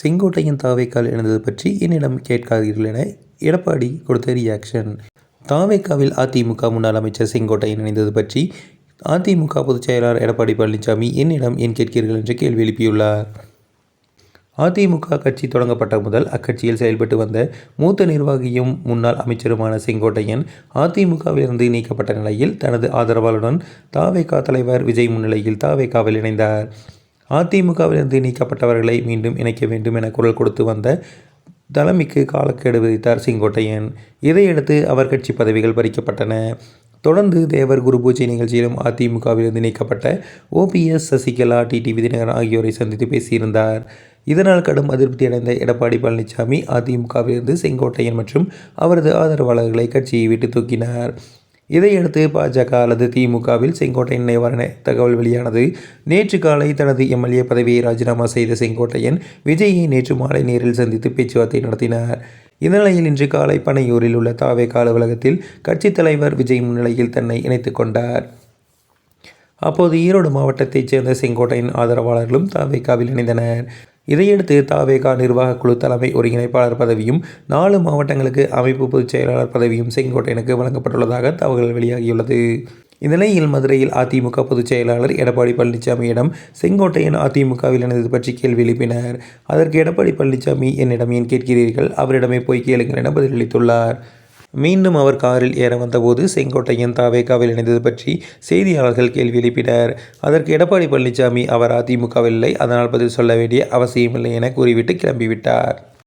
செங்கோட்டையின் தாவேக்கால் இணைந்தது பற்றி என்னிடம் கேட்காதீர்கள் என எடப்பாடி கொடுத்த ரியாக்ஷன் தாவேக்காவில் அதிமுக முன்னாள் அமைச்சர் செங்கோட்டையன் இணைந்தது பற்றி அதிமுக பொதுச் செயலாளர் எடப்பாடி பழனிசாமி என்னிடம் ஏன் கேட்கிறீர்கள் என்று கேள்வி எழுப்பியுள்ளார். அதிமுக கட்சி தொடங்கப்பட்ட முதல் அக்கட்சியில் செயல்பட்டு வந்த மூத்த நிர்வாகியும் முன்னாள் அமைச்சருமான செங்கோட்டையன் அதிமுகவிலிருந்து நீக்கப்பட்ட நிலையில் தனது ஆதரவாளருடன் தாவேகா தலைவர் விஜய் முன்னிலையில் தாவேகாவில் இணைந்தார். அதிமுகவிலிருந்து நீக்கப்பட்டவர்களை மீண்டும் இணைக்க வேண்டும் என குரல் கொடுத்து வந்த தலைமைக்கு காலக்கெடு விதித்தார் செங்கோட்டையன். இதையடுத்து அவர் கட்சி பதவிகள் பறிக்கப்பட்டன. தொடர்ந்து தேவர் குரு பூஜை நிகழ்ச்சியிலும் அதிமுகவிலிருந்து நீக்கப்பட்ட ஓபிஎஸ் சசிகலா டிடி விதிநகரன் ஆகியோரை சந்தித்து பேசியிருந்தார். இதனால் கடும் அதிருப்தி அடைந்த எடப்பாடி பழனிசாமி அதிமுகவிலிருந்து செங்கோட்டையன் மற்றும் அவரது ஆதரவாளர்களை கட்சியை விட்டு தூக்கினார். இதையடுத்து பாஜக அல்லது திமுகவில் செங்கோட்டையன் நிவாரண தகவல் வெளியானது. நேற்று காலை தனது எம்எல்ஏ பதவியை ராஜினாமா செய்த செங்கோட்டையன் விஜயை நேற்று மாலை நேரில் சந்தித்து பேச்சுவார்த்தை நடத்தினார். இந்நிலையில் இன்று காலை பனையூரில் உள்ள தாவே அலுவலகத்தில் கட்சித் தலைவர் விஜய் முன்னிலையில் தன்னை இணைத்துக் கொண்டார். அப்போது ஈரோடு மாவட்டத்தைச் சேர்ந்த செங்கோட்டையின் ஆதரவாளர்களும் தாவேகாவில் இணைந்தனர். இதையடுத்து தாவேகா நிர்வாக குழு தலைமை ஒருங்கிணைப்பாளர் பதவியும் நாலு மாவட்டங்களுக்கு அமைப்பு பொதுச் செயலாளர் பதவியும் செங்கோட்டையனுக்கு வழங்கப்பட்டுள்ளதாக தகவல்கள் வெளியாகியுள்ளது. இந்நிலையில் மதுரையில் அதிமுக பொதுச் செயலாளர் எடப்பாடி பழனிசாமியிடம் செங்கோட்டையன் அதிமுகவில் இணைந்தது பற்றி கேள்வி எழுப்பினர். அதற்கு எடப்பாடி பழனிசாமி என்னிடம் ஏன் கேட்கிறீர்கள்? அவரிடமே போய் கேளுங்கள் என பதிலளித்துள்ளார். மீண்டும் அவர் காரில் ஏற வந்தபோது செங்கோட்டையன் தாவேகாவில் இணைந்தது பற்றி செய்தியாளர்கள் கேள்வி எழுப்பினர். அதற்கு எடப்பாடி பழனிசாமி அவர் அதிமுகவில் இல்லை அதனால் பதில் சொல்ல வேண்டிய அவசியமில்லை என கூறிவிட்டு கிளம்பிவிட்டார்.